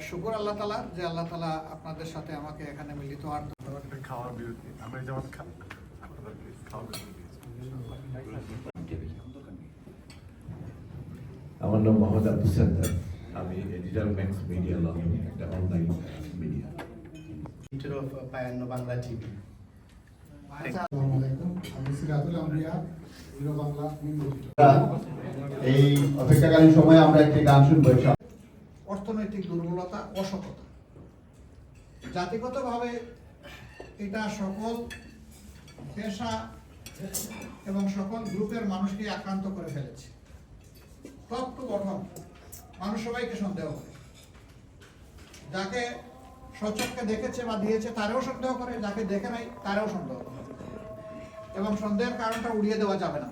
শুকুর আল্লাহ তালার যে আল্লাহ তালা আপনাদের সাথে আমাকে এখানে মিলিত খাওয়ার বিরতি। আমরা যেমন খা- আপনাদেরকে খাওয়ার বিরতি দিয়েছি। আমার নাম মোহাম্মদ আব্দুল সাত্তার আমি ডিজিটাল ম্যাক্স মিডিয়া ল একটা অনলাইন মিডিয়া আলাইকুম। আমি সিরাজুল বাংলা নিউজ এই অপেক্ষাকালীন সময়ে আমরা একটি গান শুনব। অর্থনৈতিক দুর্বলতা, অসততা। জাতিগতভাবে এটা সকল পেশা এবং সকল গ্রুপের মানুষকে আক্রান্ত করে ফেলেছে। টপ টু বটম মানুষ সবাইকে সন্দেহ করে। যাকে সচককে দেখেছে বা দিয়েছে তারেও সন্দেহ করে, যাকে দেখে নাই তারেও সন্দেহ করে। এবং সন্দেহের কারণটা উড়িয়ে দেওয়া যাবে না।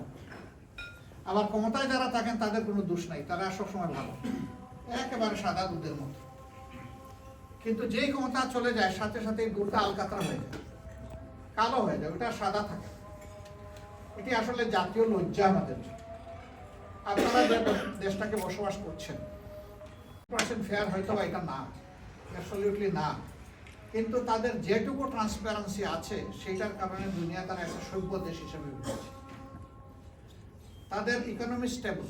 আবার ক্ষমতায় যারা থাকেন তাদের কোনো দোষ নাই, তারা সবসময় ভালো। একেবারে সাদা দুধের মতো। কিন্তু যেই ক্ষমতা চলে যায়, সাথে সাথে দুধটা আলকাতরা হয়ে যায়। কালো হয়ে যায়, ওটা সাদা থাকে। এটি আসলে জাতীয় লজ্জা আমাদের। আপনারা দেশটাকে বসবাস করছেন পার্সেন্ট ফেয়ার হয়তো বা এটা না অ্যাবসলিউটলি না। কিন্তু তাদের যেটুকু ট্রান্সপারেন্সি আছে, সেইটার কারণে দুনিয়া তারা একটা সভ্য দেশ হিসেবে তাদের ইকোনমি স্টেবল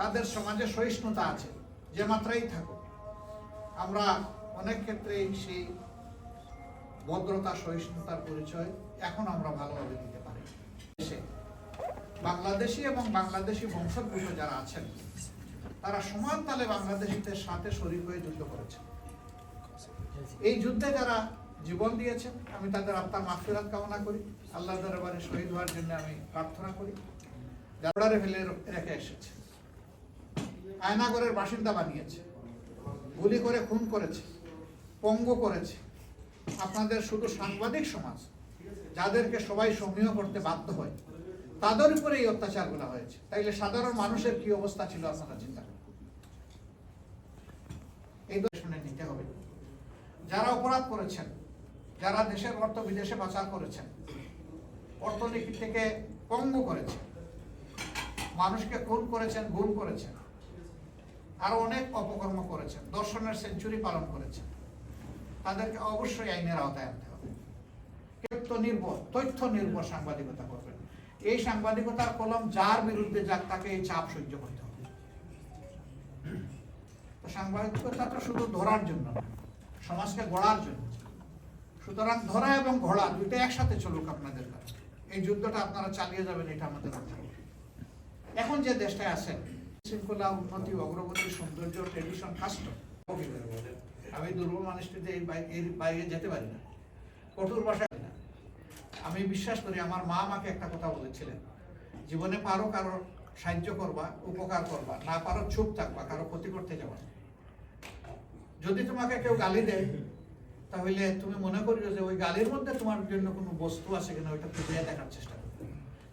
তাদের সমাজে সহিষ্ণুতা আছে, যে মাত্রাই থাকুক। আমরা অনেক ক্ষেত্রেই সেই ভদ্রতা, সহিষ্ণুতার পরিচয় এখন আমরা ভালোভাবে দিতে পারি। দেশে, বাংলাদেশি এবং বাংলাদেশি বংশোদ্ভূত যারা আছেন, তারা সমান তালে বাংলাদেশিদের সাথে শরীর হয়ে যুদ্ধ করেছেন। এই যুদ্ধে যারা জীবন দিয়েছেন, আমি তাদের আত্মার মাফিরাত কামনা করি। আল্লাহ দরবারে শহীদ হওয়ার জন্য আমি প্রার্থনা করি। ফেলে রেখে এসেছে আয়নাগরের বাসিন্দা বানিয়েছে। গুলি করে, খুন করেছে, পঙ্গু করেছে। আপনাদের শুধু সাংবাদিক সমাজ, যাদেরকে সবাই সমীহ করতে বাধ্য হয়, তাদের উপরে এই অত্যাচারগুলো হয়েছে। তাইলে সাধারণ মানুষের কি অবস্থা ছিল আপনারা চিন্তা করুন। এই দর্শনে নিতে হবে। যারা অপরাধ করেছেন, যারা দেশের অর্থ বিদেশে পাচার করেছেন, অর্থনীতি থেকে পঙ্গু করেছেন, মানুষকে খুন করেছেন, গুম করেছেন আরও অনেক অপকর্ম করেছেন, দর্শনের সেঞ্চুরি পালন করেছেন। তাদেরকে অবশ্যই আইনের আওতায় আনতে হবে। তথ্য নির্ভর তথ্য নির্ভর সাংবাদিকতা করবেন। এই সাংবাদিকতার কলম যার বিরুদ্ধে যাক, তাকে এই চাপ সহ্য করতে হবে। তো সাংবাদিকতা শুধু ধরার জন্য না, সমাজকে গড়ার জন্য। সুতরাং ধরা এবং ঘোড়া দুইটা একসাথে চলুক আপনাদের কাছে। এই যুদ্ধটা আপনারা চালিয়ে যাবেন, এটা আমাদের এখন যে দেশটায় আছেন শৃঙ্খলা উন্নতি, অগ্রগতি, সৌন্দর্য ট্রেডিশন কাস্টম আমি দুর্বল মানুষটিতে এই এর বাইরে যেতে পারি না। কঠোর ভাষায় না। আমি বিশ্বাস করি আমার মা আমাকে একটা কথা বলেছিলেন। জীবনে পারো কারও সাহায্য করবা, উপকার করবা, না পারো চুপ থাকবা, কারও ক্ষতি করতে যাবা যদি তোমাকে কেউ গালি দেয়, তাহলে তুমি মনে করিও যে ওই গালির মধ্যে তোমার জন্য কোনো বস্তু আছে কিনা, ওইটা খুঁজে দেখার চেষ্টা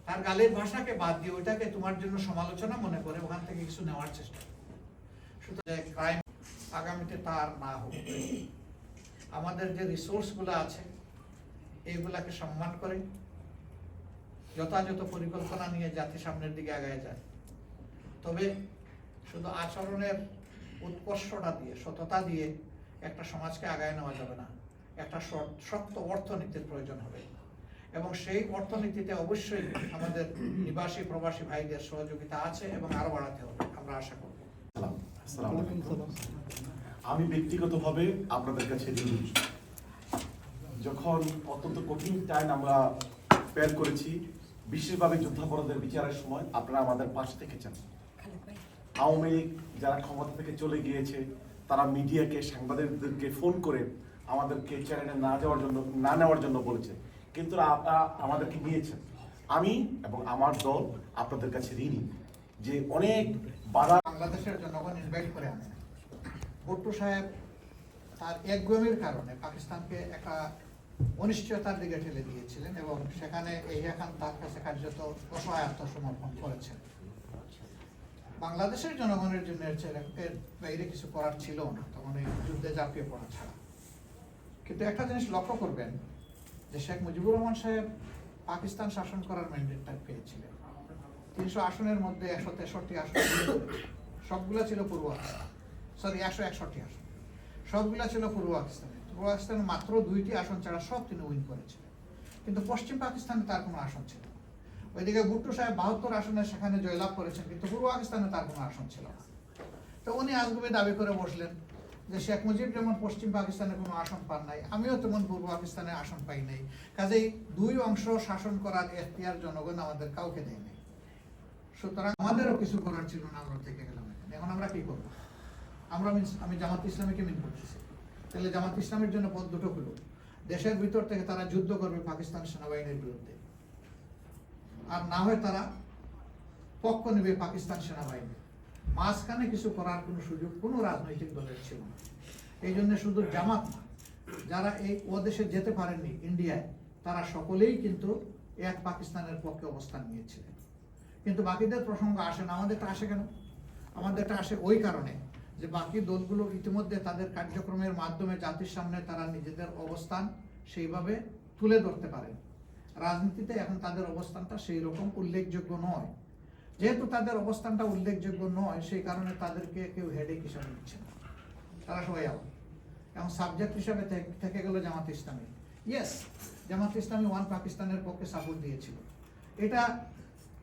তার গালির ভাষাকে বাদ দিয়ে ওইটাকে তোমার জন্য সমালোচনা মনে করে, ওখান থেকে কিছু নেওয়ার চেষ্টা ক্রাইম আগামীতে তার না হোক। আমাদের যে রিসোর্সগুলো আছে, এইগুলাকে সম্মান করে যথাযথ পরিকল্পনা নিয়ে জাতি সামনের দিকে আগায় যায়। তবে শুধু আচরণের উৎকর্ষটা দিয়ে, সততা দিয়ে একটা সমাজকে আগায় নেওয়া যাবে না। একটা শক্ত অর্থনীতির প্রয়োজন হবে। এবং সেই অর্থনীতিতে অবশ্যই আমাদের নিবাসী প্রবাসী ভাইদের সহযোগিতা আছে এবং আরও বাড়াতে হবে আমরা আশা করব। সালাম। আসসালামু আলাইকুম। আমি ব্যক্তিগতভাবে আপনাদের কাছে যখন অত্যন্ত কঠিন টাইম আমরা বের করেছি বিশেষভাবে যুদ্ধাপরাধের বিচারের সময় আপনারা আমাদের পাশে থেকেছেন। আওয়ামী লীগ যারা ক্ষমতা থেকে চলে গিয়েছে তারা মিডিয়াকে সাংবাদিকদেরকে ফোন করে আমাদেরকে চ্যানেলে না যাওয়ার জন্য না নেওয়ার জন্য বলেছে। কিন্তু আপনারা আমাদেরকে নিয়েছেন আমি এবং আমার দল আপনাদের কাছে ঋণী, যে অনেক বাধা বাংলাদেশের জনগণ ইনভাইট করে আনে ভুট্টো সাহেব তার একগুমির কারণে পাকিস্তানকে একটা অনিশ্চয়তার দিকে ঠেলে দিয়েছিলেন এবং সেখানে এই খান তার কাছে কার্যত অসহায় আত্মসমর্পণ করেছেন। বাংলাদেশের জনগণের জন্য এর বাইরে কিছু করার ছিল না, তখন এই যুদ্ধে ঝাঁপিয়ে পড়া ছাড়া। কিন্তু একটা জিনিস লক্ষ্য করবেন যে শেখ মুজিবুর রহমান সাহেব পাকিস্তান শাসন করার ম্যান্ডেটটা পেয়েছিলেন। তিনশো আসনের মধ্যে একশো তেষট্টি আসন সবগুলো ছিল পূর্ব। সরি একশো একষট্টি আসন। সবগুলো ছিল পূর্ব পাকিস্তানে। পূর্ব পাকিস্তানে মাত্র দুইটি আসন ছাড়া সব তিনি উইন করেছিলেন। কিন্তু পশ্চিম পাকিস্তানে তার কোনো আসন ছিল না। ওইদিকে ভুট্টো সাহেব বাহাত্তর আসনে সেখানে জয়লাভ করেছেন, কিন্তু পূর্ব পাকিস্তানে তার কোনো আসন ছিল না। তো উনি আজগুবি দাবি করে বসলেন যে শেখ মুজিব যেমন পশ্চিম পাকিস্তানে কোনো আসন পান নাই, আমিও তেমন পূর্ব পাকিস্তানে আসন পাই নাই। কাজেই দুই অংশ শাসন করার এখতিয়ার জনগণ আমাদের কাউকে দেয় নাই। সুতরাং আমাদেরও কিছু করার ছিল না, আমরা থেকে গেলাম এখানে। আমরা কি করব? আমরা আমি জামাত ইসলামীকে মিন করতেছি। তাহলে জামাত ইসলামের জন্য পথ দুটো হলো। দেশের ভিতর থেকে তারা যুদ্ধ করবে পাকিস্তান সেনাবাহিনীর বিরুদ্ধে। আর না হয় তারা পক্ষ নেবে পাকিস্তান সেনাবাহিনী। মাঝখানে কিছু করার কোনো সুযোগ কোনো রাজনৈতিক দলের ছিল না। এই জন্য শুধু জামাত না, যারা এই ও দেশে যেতে পারেননি ইন্ডিয়ায়, তারা সকলেই কিন্তু এক পাকিস্তানের পক্ষে অবস্থান নিয়েছিলেন। কিন্তু বাকিদের প্রসঙ্গ আসে না, আমাদেরটা আসে কেন? আমাদেরটা আসে ওই কারণে যে বাকি দলগুলো ইতিমধ্যে তাদের কার্যক্রমের মাধ্যমে জাতির সামনে তারা নিজেদের অবস্থান সেইভাবে তুলে ধরতে পারেন। রাজনীতিতে এখন তাদের অবস্থানটা সেই রকম উল্লেখযোগ্য নয়। যেহেতু তাদের অবস্থানটা উল্লেখযোগ্য নয়, সেই কারণে তাদেরকে কেউ হেডেক হিসাবে নিচ্ছে না। তারা সবাই এবং সাবজেক্ট হিসাবে থেকে- থেকে গেল জামাত ইসলামী। ইয়েস জামাত ইসলামী ওয়ান পাকিস্তানের পক্ষে সাপোর্ট দিয়েছিল। এটা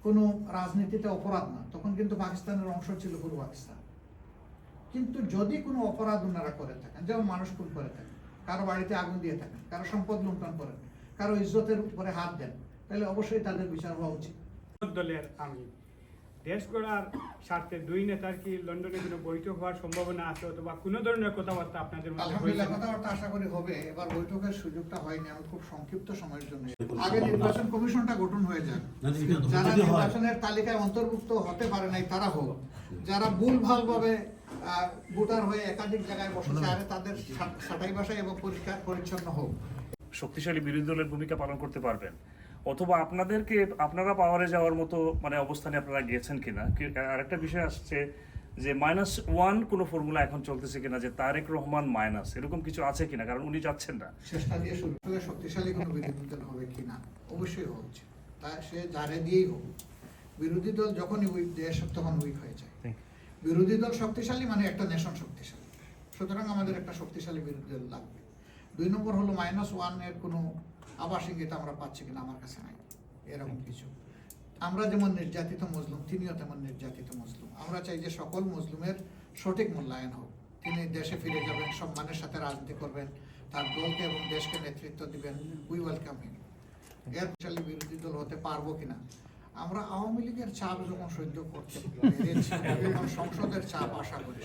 কোনো রাজনীতিতে অপরাধ না, তখন কিন্তু পাকিস্তানের অংশ ছিল পূর্ব পাকিস্তান। কিন্তু যদি কোনো অপরাধ ওনারা করে থাকেন, যেমন মানুষ খুন করে থাকেন, কারও বাড়িতে আগুন দিয়ে থাকেন, কারও সম্পদ লুণ্ঠন করেন, কারও ইজ্জতের উপরে হাত দেন, তাহলে অবশ্যই তাদের বিচার হওয়া উচিত। দলের আমি দেশ গড়ার স্বার্থে দুই নেতার কি লন্ডনে কোনো বৈঠক হওয়ার সম্ভাবনা আছে অথবা কোনো ধরনের কথাবার্তা আপনাদের মধ্যে কথাবার্তা আশা করি হবে। এবার বৈঠকের সুযোগটা হয়নি আমি খুব সংক্ষিপ্ত সময়ের জন্য। আগে নির্বাচন কমিশনটা গঠন হয়ে যাক। যারা নির্বাচনের তালিকায় অন্তর্ভুক্ত হতে পারে নাই তারা হোক। যারা ভুল ভালো ভাবে ভোটার হয়ে একাধিক জায়গায় বসেছে আরে তাদের সাটাই বাসাই এবং পরিষ্কার পরিচ্ছন্ন হোক। শক্তিশালী বিরোধী দলের ভূমিকা পালন করতে পারবেন। অথবা আপনাদেরকে আপনারা পাওয়ারে যাওয়ার মতো মানে অবস্থানে আপনারা গেছেন কিনা? আরেকটা বিষয় আসছে যে মাইনাস ওয়ান কোনো ফর্মুলা এখন চলতেছে কিনা যে তারেক রহমান মাইনাস এরকম কিছু আছে কিনা? কারণ উনি যাচ্ছেন না। চেষ্টা দিয়ে শুরু শক্তিশালী কোনো বিরোধী দল হবে কিনা? অবশ্যই হওয়া উচিত। তা সে যারে দিয়েই হোক। বিরোধী দল যখনই উইক দেশ তখন উইক হয়ে যায়। বিরোধী দল শক্তিশালী মানে একটা নেশন শক্তিশালী। সুতরাং আমাদের একটা শক্তিশালী বিরোধী দল লাগবে। দুই নম্বর হলো মাইনাস ওয়ানের কোনো আবাস ইঙ্গিত আমরা পাচ্ছি কিনা আমার কাছে নাই। এরকম কিছু। আমরা যেমন নির্যাতিত মজলুম তিনিও তেমন নির্যাতিত মজলুম আমরা চাই যে সকল মজলুমের সঠিক মূল্যায়ন হোক। তিনি দেশে ফিরে যাবেন, সম্মানের সাথে রাজনীতি করবেন, তার দলকে এবং দেশকে নেতৃত্ব দিবেন। উই ওয়েলকাম হিম এর শক্তিশালী বিরোধী দল হতে পারব কিনা? আমরা আওয়ামী লীগের চাপ যখন সহ্য করতে পেরেছি সংসদের চাপ আশা করি।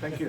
Thank you